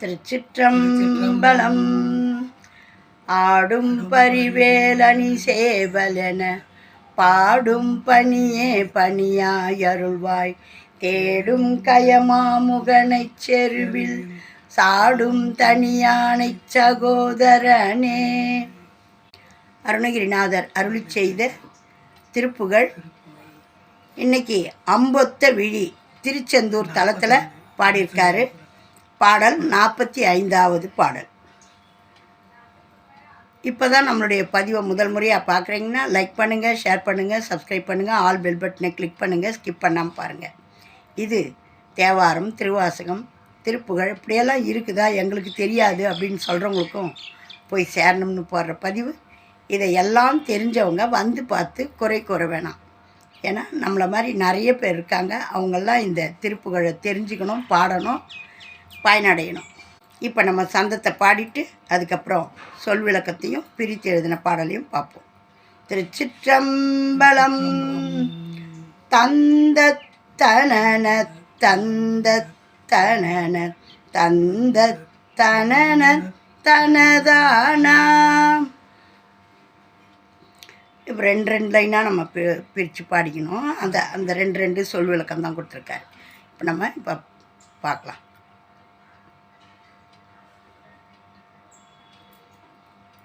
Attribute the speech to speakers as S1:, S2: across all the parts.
S1: திருச்சிற்றம்பலம். ஆடும் பரிவேலணி சேவலென பாடும் பணியே பணியாயருள்வாய். தேடும் கயமாமுகனை செருவில் சாடும் தனியானைச் சகோதரனே. அருணகிரிநாதர் அருளி செய்த திருப்புகழ். இன்னைக்கு அம்பொத்த விழி திருச்செந்தூர் தலத்தில் பாடியிருக்காரு. பாடல் நாற்பத்தி ஐந்தாவது பாடல். இப்போ தான் நம்மளுடைய பதிவை முதல் முறையாக பார்க்குறீங்கன்னா லைக் பண்ணுங்கள் ஷேர் பண்ணுங்கள் சப்ஸ்கிரைப் பண்ணுங்கள் ஆல் பெல் பட்டனை கிளிக் பண்ணுங்கள் ஸ்கிப் பண்ணாமல் பாருங்கள் இது தேவாரம் திருவாசகம் திருப்புகழ் இப்படியெல்லாம் இருக்குதா எங்களுக்கு தெரியாது அப்படின்னு சொல்கிறவங்களுக்கும் போய் சேரணும்னு போடுற பதிவு. இதை எல்லாம் தெரிஞ்சவங்க வந்து பார்த்து குறை கூற வேணாம். ஏன்னா நம்மளை மாதிரி நிறைய பேர் இருக்காங்க. அவங்கெல்லாம் இந்த திருப்புகழை தெரிஞ்சுக்கணும் பாடணும். பயனடையணும். இப்போ நம்ம சந்தத்தை பாடிட்டு அதுக்கப்புறம் சொல் விளக்கத்தையும் பிரித்து எழுதின பாடலையும் பார்ப்போம். திருச்சிற்றம்பலம் தந்த தனன தந்த தனன தந்த தனன தனதானாம். இப்போ ரெண்டு ரெண்டு லைனாக நம்ம பி பிரித்து பாடிக்கணும். அந்த அந்த ரெண்டு ரெண்டு சொல் விளக்கம் தான் கொடுத்துருக்காரு. இப்போ நம்ம இப்போ பார்க்கலாம்.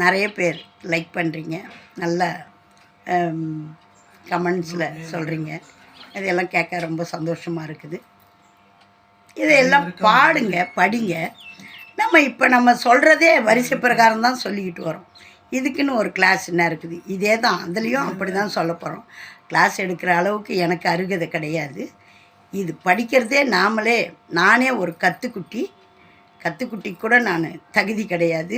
S1: நிறைய பேர் லைக் பண்ணுறீங்க நல்ல கமெண்ட்ஸில் சொல்கிறீங்க இதெல்லாம் கேட்க ரொம்ப சந்தோஷமாக இருக்குது. இதையெல்லாம் பாடுங்க படிங்க. நம்ம இப்போ நம்ம சொல்கிறதே வரிசை பிரகாரம் தான் சொல்லிக்கிட்டு வரோம். இதுக்குன்னு ஒரு கிளாஸ் என்ன இருக்குது? இதே தான். அதுலேயும் அப்படி தான் சொல்ல போகிறோம் கிளாஸ் எடுக்கிற அளவுக்கு எனக்கு அருகதை கிடையாது. இது படிக்கிறதே நாமளே நானே ஒரு கத்துக்குட்டி. கத்துக்குட்டி கூட நான் தகுதி கிடையாது.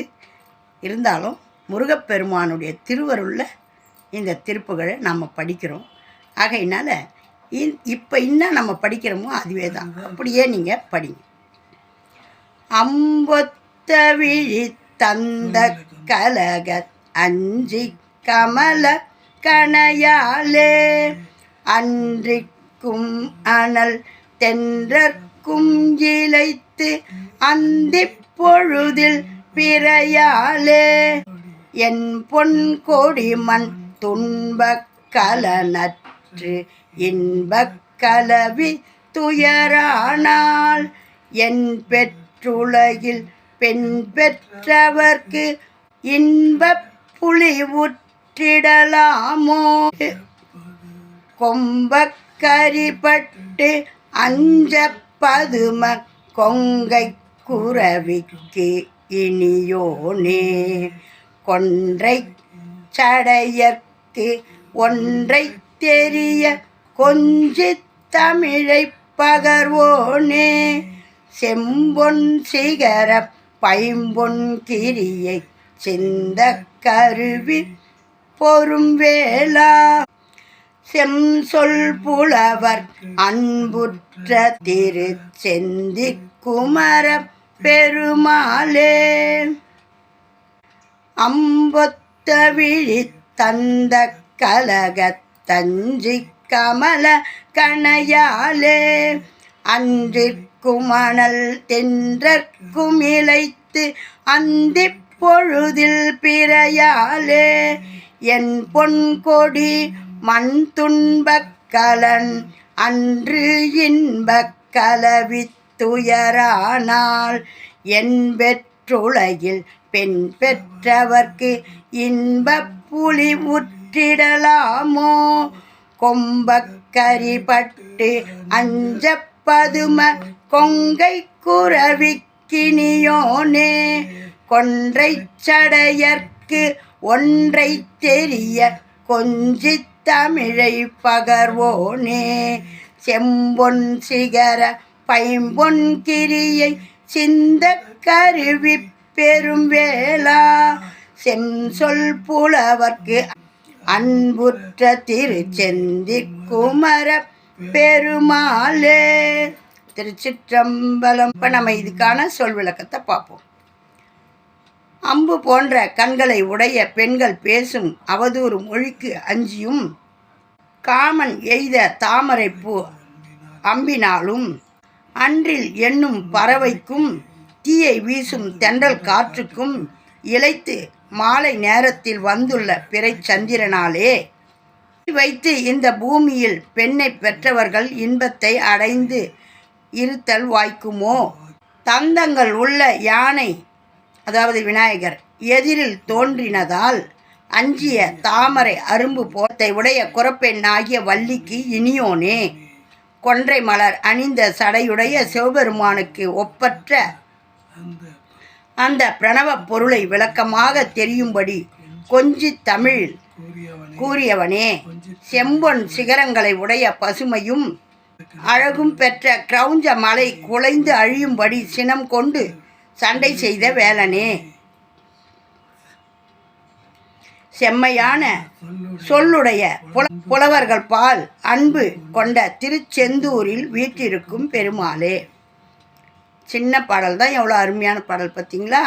S1: இருந்தாலும் முருகப்பெருமானுடைய திருவருளில் இந்த திருப்புகளை நம்ம படிக்கிறோம். ஆகையினால் இன் இப்போ இன்னும் நம்ம படிக்கிறோமோ அதுவே தான். அப்படியே நீங்கள் படிங்க. அம்பொத்த விழி தந்த கலக அஞ்சி கமல கணையாலே அன்றிக்கும் அனல் தென்றற்கும் இழைத்து அந்திப் பொழுதில் பிறையாலே என் பொன் கொடி மண் துன்பக் கலனற்று இன்பக் கலவி துயரானால் என் பெற்றுலகில் பெண் பெற்றவர்க்கு இன்பப் புலி உற்றிடலாமோ? கொம்பக் கரிபட்டு அஞ்ச பதும கொங்கை குறவிக்கு இனியோனே. கொன்றை சடையற்கு ஒன்றை தெரிய கொஞ்சி தமிழை பகர்வோனே. செம்பொன் சிகர பைம்பொன் கிரியை சிந்த கருவி பொறும் வேளா. செம் சொல் புலவர் அன்புற்ற திருச்செந்தி குமரம் பெருமாளே. அம்பொத்த விழி தந்த கலக தஞ்சி கமல கணையாலே அன்றிற்கும் அனல் தென்றற்கும் இழைத்து அந்தி பொழுதில் பிறையாலே என் பொன் கொடி மண் துன்பக்கலன் அன்று இன்பக் துயரானால் என் பெற்றுலகில் பெண் பெற்றவர்க்கு இன்பப் புலி முற்றிடலாமோ? உற்றிடலாமோ கொம்பக்கரிபட்டு அஞ்ச பதும கொங்கை குறவிக்கினியோனே கொன்றை சடையற்கு ஒன்றை தெரிய கொஞ்சி தமிழை பகர்வோனே? செம்பொன் சிகர பைம்பொன் கிரியை சிந்த கருவி பெரும் வேளா. செம் சொல் புலவர்க்கு அன்புற்ற திருச்செந்தி குமர பெருமாளே. திருச்சிற்றம்பலம். இப்போ நம்ம இதுக்கான சொல் விளக்கத்தை பார்ப்போம். அம்பு போன்ற கண்களை உடைய பெண்கள் பேசும் அவதூறு மொழிக்கு அஞ்சியும் காமன் எய்த தாமரை பூ அம்பினாலும் அன்றில் என்னும் பறவைக்கும் தீயை வீசும் தென்றல் காற்றுக்கும் இழைத்து மாலை நேரத்தில் வந்துள்ள பிறை சந்திரனாலே வைத்து இந்த பூமியில் பெண்ணை பெற்றவர்கள் இன்பத்தை அடைந்து இருத்தல் வாய்க்குமோ? தந்தங்கள் உள்ள யானை அதாவது விநாயகர் எதிரில் தோன்றினதால் அஞ்சிய தாமரை அரும்பு போத்தை உடைய குறப்பெண்ணாகிய வள்ளிக்கு இனியோனே. கொன்றை மலர் அணிந்த சடையுடைய சிவபெருமானுக்கு ஒப்பற்ற அந்த பிரணவ பொருளை விளக்கமாக தெரியும்படி கொஞ்சி தமிழ் கூறியவனே செம்பொன் சிகரங்களை உடைய பசுமையும் அழகும் பெற்ற கிரௌஞ்ச மலை குலைந்து அழியும்படி சினம் கொண்டு சண்டை செய்த வேலனே. செம்மையான சொல்லுடைய புல புலவர்கள் பால் அன்பு கொண்ட திருச்செந்தூரில் வீற்றிருக்கும் பெருமாளே. சின்ன பாடல் தான் எவ்வளோ அருமையான பாடல் பார்த்தீங்களா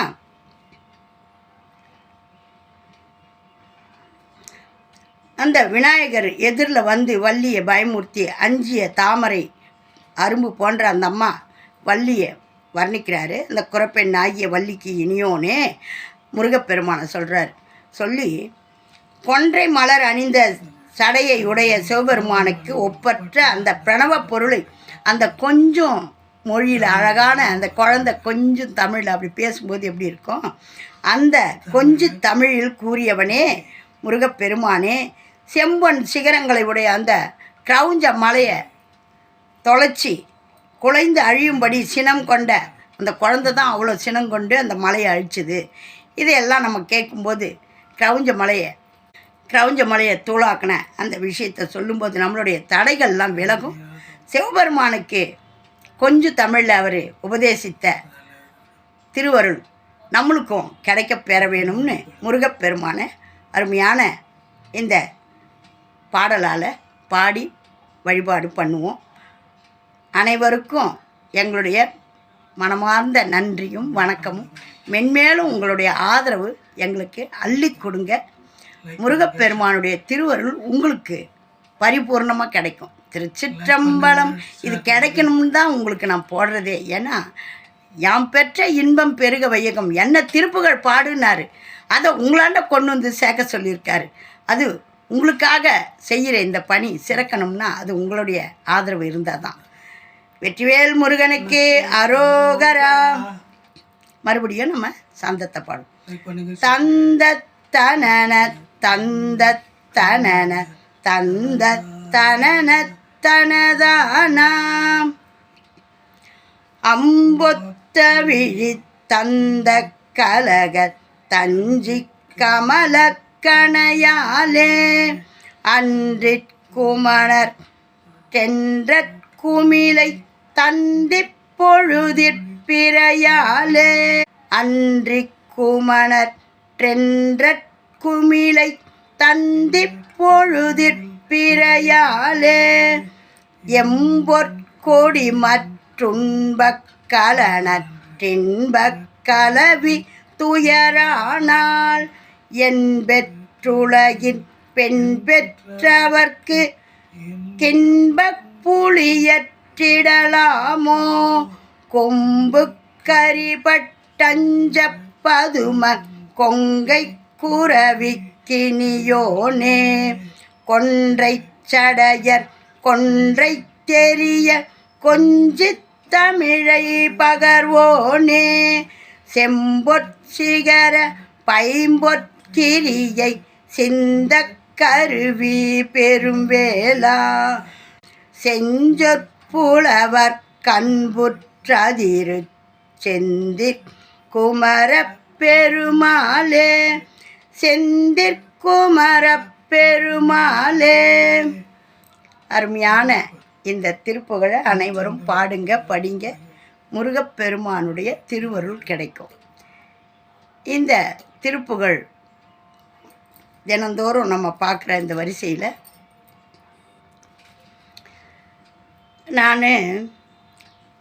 S1: அந்த விநாயகர் எதிரில் வந்து வள்ளியை பயமூர்த்தி அஞ்சிய தாமரை அரும்பு போன்ற அந்த அம்மா வள்ளியை வர்ணிக்கிறாரு. அந்த குரப்பெண் ஆகிய வள்ளிக்கு இனியோனே முருகப்பெருமானை சொல்கிறார் சொல்லி கொன்றை மலர் அணிந்த சடையை உடைய சிவபெருமானுக்கு ஒப்பற்ற அந்த பிரணவ பொருளை அந்த கொஞ்சம் மொழியில் அழகான அந்த குழந்தை கொஞ்சம் தமிழில் அப்படி பேசும்போது எப்படி இருக்கும்? அந்த கொஞ்சு தமிழில் கூறியவனே முருகப்பெருமானே செம்பன் சிகரங்களை உடைய அந்த கிரௌஞ்ச மலையை தொலைச்சி குலைந்து அழியும்படி சினம் கொண்ட அந்த குழந்தை தான் அவ்வளோ சினம் கொண்டு அந்த மலையை அழிச்சுது. இதையெல்லாம் நம்ம கேட்கும்போது கிரவுஞ்ச மலையை கிரவுஞ்ச மலையை தூளாக்கின அந்த விஷயத்தை சொல்லும்போது நம்மளுடைய தடைகள்லாம் விலகும். சிவபெருமானுக்கு கொஞ்சம் தமிழில் அவர் உபதேசித்த திருவருள் நம்மளுக்கும் கிடைக்க பெற வேணும்னு முருகப்பெருமான அருமையான இந்த பாடலால் பாடி வழிபாடு பண்ணுவோம். அனைவருக்கும் எங்களுடைய மனமார்ந்த நன்றியும் வணக்கமும். மென்மேலும் உங்களுடைய ஆதரவு எங்களுக்கு அள்ளி கொடுங்க. முருகப்பெருமானுடைய திருவருள் உங்களுக்கு பரிபூர்ணமாக கிடைக்கும். திருச்சிற்றம்பலம் இது கிடைக்கணும்னு தான் உங்களுக்கு நான் போடுறதே. ஏன்னா யாம் பெற்ற இன்பம் பெருக வையகம். என்ன திருப்புகள் பாடுனாரு. அதை உங்களாண்ட கொண்டு வந்து சேர்க்க சொல்லியிருக்காரு. அது உங்களுக்காக செய்கிற இந்த பணி சிறக்கணும்னா அது உங்களுடைய ஆதரவு இருந்தால் தான் வெற்றிவேல் முருகனுக்கு அரோகரா. மறுபடியும் நம்ம சாந்தத்தை பாடும் தந்த தனன தந்த தனன தந்த தனன தனதானாம் அம்பொத்த விழி தந்த கலக தஞ்சி கமல கணையாலே. அன்றிற்குமணர் தென்றற் குமிலை தந்தி பொழுதிற்பிறையாலே அன்றி குமணற்றென்ற குமிழை தந்தி பொழுதிற்பிறையாலே எம்பொற்கொடி மற்றுன்பக் கலனற்றின்பக் கலவி துயரானால் என் பெற்றுலகின் பெண் பெற்றவர்க்கு கின்பப் பற்றிடலாமோ கொம்பு கரிபட்டஞ்ச பதும கொங்கை குரவிக்கினியோனே கொன்றை சடையர் கொன்றை தெரிய கொஞ்சி தமிழை பகர்வோனே? செம்பொற்சிகர பைம்பொற்கிரியை சிந்த கருவி பெரும்பேலா? புலவர் கண்புற்றதிரு செந்திற் குமரப் பெருமாளே செந்திற் குமர பெருமாளே. அருமையான இந்த திருப்புகழை அனைவரும் பாடுங்க படிங்க. முருகப்பெருமானுடைய திருவருள் கிடைக்கும். இந்த திருப்புகழ் தினந்தோறும் நம்ம பார்க்குற இந்த வரிசையில் நான்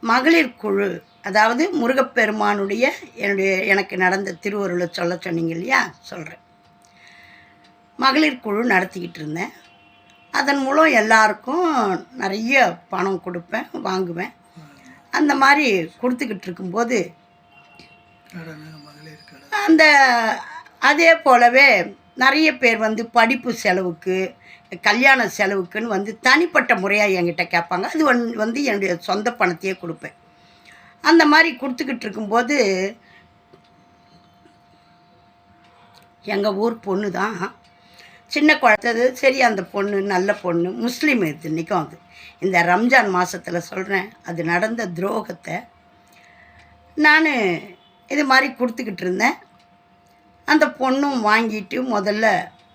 S1: மகளிர் குழு அதாவது முருகப்பெருமானுடைய என்னுடைய எனக்கு நடந்த திருவருளை சொல்ல சொன்னீங்க இல்லையா? சொல்கிறேன் மகளிர் குழு நடத்திக்கிட்டு இருந்தேன். அதன் மூலம் எல்லாருக்கும் நிறைய பணம் கொடுப்பேன் வாங்குவேன். அந்த மாதிரி கொடுத்துக்கிட்டு இருக்கும்போது அந்த அதே போலவே நிறைய பேர் வந்து படிப்பு செலவுக்கு கல்யாண செலவுக்குன்னு வந்து தனிப்பட்ட முறையாக என்கிட்ட கேட்பாங்க. அது வந் வந்து என்னுடைய சொந்த பணத்தையே கொடுப்பேன். அந்த மாதிரி கொடுத்துக்கிட்டு இருக்கும்போது எங்கள் ஊர் பொண்ணு தான். சின்ன குழந்தை சரி அந்த பொண்ணு நல்ல பொண்ணு முஸ்லீம் இது இன்றைக்கும் அது. இந்த ரம்ஜான் மாதத்தில் சொல்கிறேன் அது நடந்த துரோகத்தை நான் இது மாதிரி கொடுத்துக்கிட்டு இருந்தேன். அந்த பொண்ணும் வாங்கிட்டு முதல்ல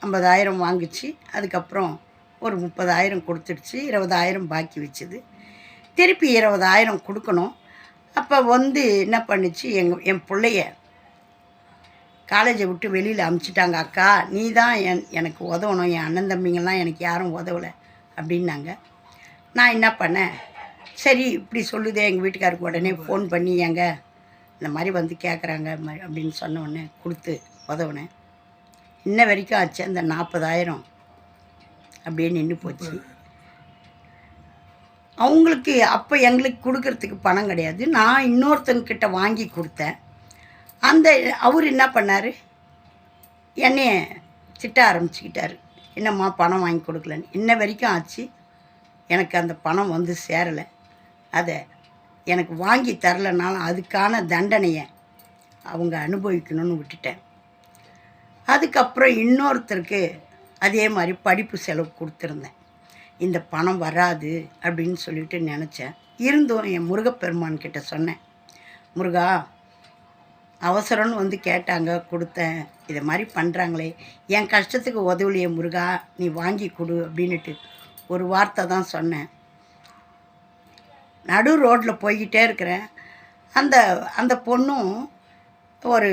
S1: ஐம்பதாயிரம் வாங்குச்சு. அதுக்கப்புறம் ஒரு முப்பதாயிரம் கொடுத்துடுச்சு. இருபதாயிரம் பாக்கி வச்சுது. திருப்பி இருபதாயிரம் கொடுக்கணும். அப்போ வந்து என்ன பண்ணுச்சு? எங்கள் என் பிள்ளைய காலேஜை விட்டு வெளியில் அமுச்சிட்டாங்க. அக்கா நீ தான் என் எனக்கு உதவணும். என் அண்ணன் தம்பிங்கெல்லாம் எனக்கு யாரும் உதவலை. அப்படின்னாங்க. நான் என்ன பண்ணேன்? சரி இப்படி சொல்லுதே. எங்கள் வீட்டுக்காருக்கு உடனே ஃபோன் பண்ணி ஏங்க இந்த மாதிரி வந்து கேட்குறாங்க அப்படின்னு சொன்ன உடனே கொடுத்து உதவுனேன். இன்ன வரைக்கும் ஆச்சு அந்த நாற்பதாயிரம். அப்படியே நின்று போச்சு. அவங்களுக்கு அப்போ எங்களுக்கு கொடுக்கறதுக்கு பணம் கிடையாது. நான் இன்னொருத்தங்கிட்ட வாங்கி கொடுத்தேன். அந்த அவர் என்ன பண்ணார்? என்னைய திட்ட ஆரம்பிச்சுக்கிட்டார். என்னம்மா பணம் வாங்கி கொடுக்கலன்னு. இன்ன வரைக்கும் ஆச்சு. எனக்கு அந்த பணம் வந்து சேரலை. அதை எனக்கு வாங்கி தரலைனாலும் அதுக்கான தண்டனையை அவங்க அனுபவிக்கணும்னு விட்டுட்டேன். அதுக்கப்புறம் இன்னொருத்தருக்கு அதே மாதிரி படிப்பு செலவு கொடுத்துருந்தேன். இந்த பணம் வராது அப்படின்னு சொல்லிட்டு நினச்சேன். இருந்தும் என் முருகப்பெருமான் கிட்ட சொன்னேன். முருகா அவசரம்னு வந்து கேட்டாங்க கொடுத்தேன். இதை மாதிரி பண்ணுறாங்களே என் கஷ்டத்துக்கு உதவலையே முருகா நீ வாங்கி கொடு அப்படின்னுட்டு ஒரு வார்த்தை தான் சொன்னேன். நடு ரோட்டில் போய்கிட்டே இருக்கிறேன். அந்த அந்த பொண்ணும் ஒரு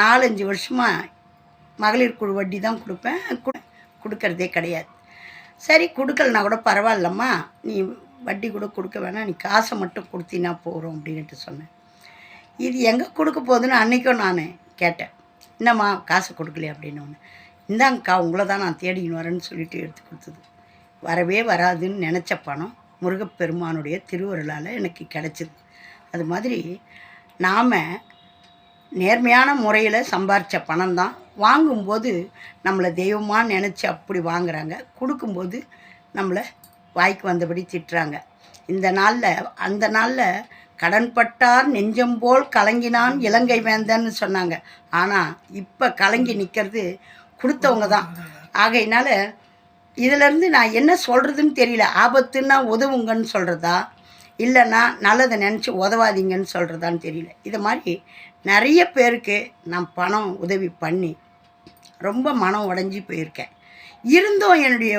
S1: நாலஞ்சு வருஷமாக மகளிர் குழு வட்டி தான் கொடுப்பேன். கொடுக்கறதே கிடையாது. சரி கொடுக்கலனா கூட பரவாயில்லம்மா. நீ வட்டி கூட கொடுக்க வேணாம். நீ காசை மட்டும் கொடுத்தினா போகிறோம் அப்படின்ட்டு சொன்னேன். இது எங்கே கொடுக்க போகுதுன்னு அன்றைக்கும் நான் கேட்டேன். என்னம்மா காசு கொடுக்கலையே அப்படின்னு ஒன்று இந்தாங்கக்கா உங்களை தான் நான் தேடின்னு வரேன்னு சொல்லிட்டு எடுத்து கொடுத்தது. வரவே வராதுன்னு நினச்ச பணம் முருகப்பெருமானுடைய திருவருளால் எனக்கு கிடச்சிது. அது மாதிரி நாம் நேர்மையான முறையில் சம்பாரித்த பணம் தான் வாங்கும்போது நம்மளை தெய்வமாக நினச்சி அப்படி வாங்குறாங்க. கொடுக்கும்போது நம்மளை வாய்க்கு வந்தபடி திட்டுறாங்க. இந்த நாளில் அந்த நாளில் கடன்பட்டார் நெஞ்சம் போல் கலங்கினான் இலங்கை வேந்தன்னு சொன்னாங்க. ஆனால் இப்போ கலங்கி நிற்கிறது கொடுத்தவங்க தான் ஆகையினால இதிலேருந்து நான் என்ன சொல்கிறதுன்னு தெரியல. ஆபத்துன்னா உதவுங்கன்னு சொல்கிறதா இல்லைன்னா நல்லதை நினச்சி உதவாதீங்கன்னு சொல்கிறதான்னு தெரியல. இது மாதிரி நிறைய பேருக்கு நான் பணம் உதவி பண்ணி ரொம்ப மனம் உடஞ்சி போயிருக்கேன். இருந்தும் என்னுடைய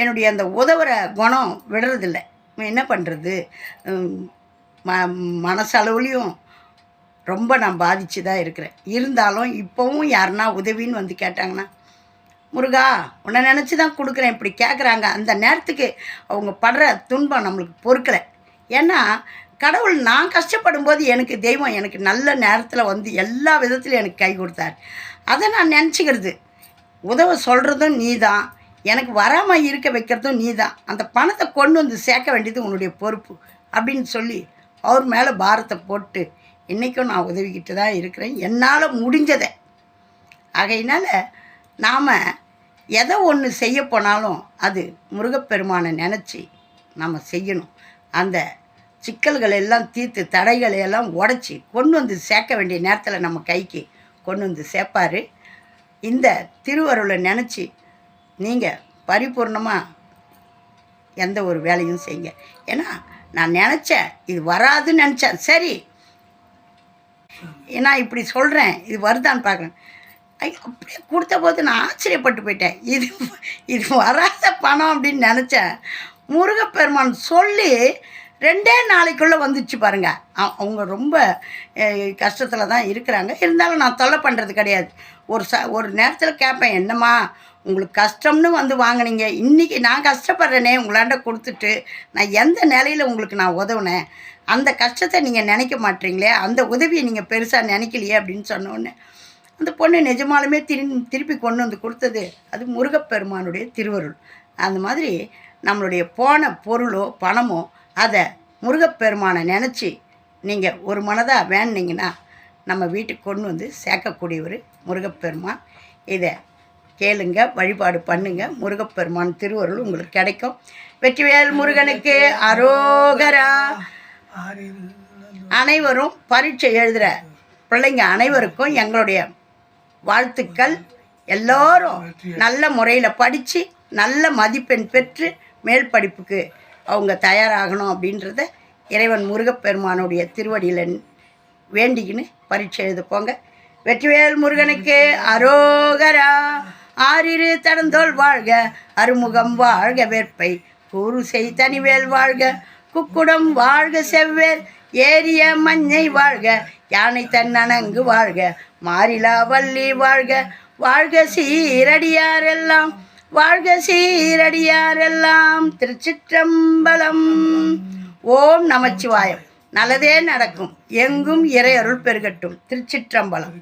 S1: என்னுடைய அந்த உதவுற குணம் விடுறதில்ல. என்ன பண்ணுறது ம மனசளவுலேயும் ரொம்ப நான் பாதிச்சு தான் இருக்கிறேன். இருந்தாலும் இப்போவும் யாருன்னா உதவின்னு வந்து கேட்டாங்கன்னா முருகா உன்னை நினச்சி தான் கொடுக்குறேன். இப்படி கேட்குறாங்க அந்த நேரத்துக்கு அவங்க படுற துன்பம் நம்மளுக்கு பொறுக்கலை. ஏன்னா கடவுள் நான் கஷ்டப்படும் போது எனக்கு தெய்வம் எனக்கு நல்ல நேரத்தில் வந்து எல்லா விதத்துலையும் எனக்கு கை கொடுத்தார். அதை நான் நினச்சிக்கிறது. உதவ சொல்கிறதும் நீ தான் எனக்கு வராமல் இருக்க வைக்கிறதும் நீ தான் அந்த பணத்தை கொண்டு வந்து சேர்க்க வேண்டியது உன்னுடைய பொறுப்பு அப்படின்னு சொல்லி அவர் மேலே பாரத்தை போட்டு இன்றைக்கும் நான் உதவிக்கிட்டு தான் இருக்கிறேன். என்னால் முடிஞ்சதை. ஆகையினால் நாம் எதை ஒன்று செய்ய போனாலும் அது முருகப்பெருமானை நினச்சி நம்ம செய்யணும். அந்த சிக்கல்களை எல்லாம் தீர்த்து தடைகளை எல்லாம் உடச்சி கொண்டு வந்து சேர்க்க வேண்டிய நேரத்தில் நம்ம கைக்கு கொண்டு வந்து சேர்ப்பார். இந்த திருவருளை நினச்சி நீங்கள் பரிபூர்ணமாக எந்த ஒரு வேலையும் செய்யுங்க. ஏன்னா நான் நினச்சேன் இது வராதுன்னு நினச்சேன். சரி. ஏன்னா இப்படி சொல்கிறேன் இது வருதான்னு பார்க்குறேன். ஐ அப்படியே கொடுத்த போது நான் ஆச்சரியப்பட்டு போயிட்டேன். இது இது வராத பணம் அப்படின்னு நினச்சேன். முருகப்பெருமான் சொல்லி ரெண்டே நாளைக்குள்ளே வந்துச்சு பாருங்கள் அவங்க ரொம்ப கஷ்டத்தில் தான் இருக்கிறாங்க. இருந்தாலும் நான் தொல்லை பண்ணுறது கிடையாது. ஒரு ச ஒரு நேரத்தில் கேட்பேன் என்னம்மா உங்களுக்கு கஷ்டம்னு வந்து வாங்கினீங்க. இன்றைக்கி நான் கஷ்டப்படுறேனே உங்களாண்ட கொடுத்துட்டு நான் எந்த நிலையில் உங்களுக்கு நான் உதவுனேன்? அந்த கஷ்டத்தை நீங்கள் நினைக்க மாட்டீங்களே அந்த உதவியை நீங்கள் பெருசாக நினைக்கலையே அப்படின்னு சொன்னோன்னே அந்த பொண்ணு நிஜமாலுமே திரு திருப்பி கொண்டு வந்து கொடுத்தது அது முருகப்பெருமானுடைய திருவருள். அந்த மாதிரி நம்மளுடைய போன பொருளோ பணமோ அதை முருகப்பெருமானை நினச்சி நீங்கள் ஒரு மனதாக வேணுனீங்கன்னா நம்ம வீட்டுக்கு கொண்டு வந்து சேர்க்கக்கூடியவர் முருகப்பெருமான். இதை கேளுங்க வழிபாடு பண்ணுங்க. முருகப்பெருமான் திருவருள் உங்களுக்கு கிடைக்கும். வெற்றிவேல் முருகனுக்கு அரோகரா. அனைவரும் பரீட்சை எழுதுகிற பிள்ளைங்க அனைவருக்கும் எங்களுடைய வாழ்த்துக்கள். எல்லோரும் நல்ல முறையில் படித்து நல்ல மதிப்பெண் பெற்று மேல் படிப்புக்கு அவங்க தயாராகணும் அப்படின்றத இறைவன் முருகப்பெருமானுடைய திருவடியில் வேண்டிக்கின்னு பரீட்சை எழுத போங்க. வெற்றிவேல் முருகனுக்கு அரோகரா ஆறிரு தடந்தோல் வாழ்க அருமுகம் வாழ்க வேற்பை கூறுசை தனிவேல் வாழ்க குக்குடம் வாழ்க செவ்வேல் ஏரிய மஞ்சை வாழ்க யானை தன்னணங்கு வாழ்க மாறிலா வள்ளி வாழ்க வாழ்க சீரடியாரெல்லாம் வாழ்க சீரடியாரெல்லாம் திருச்சிற்றம்பலம். ஓம் நமச்சிவாயம். நல்லதே நடக்கும். எங்கும் இறையருள் பெருகட்டும். திருச்சிற்றம்பலம்.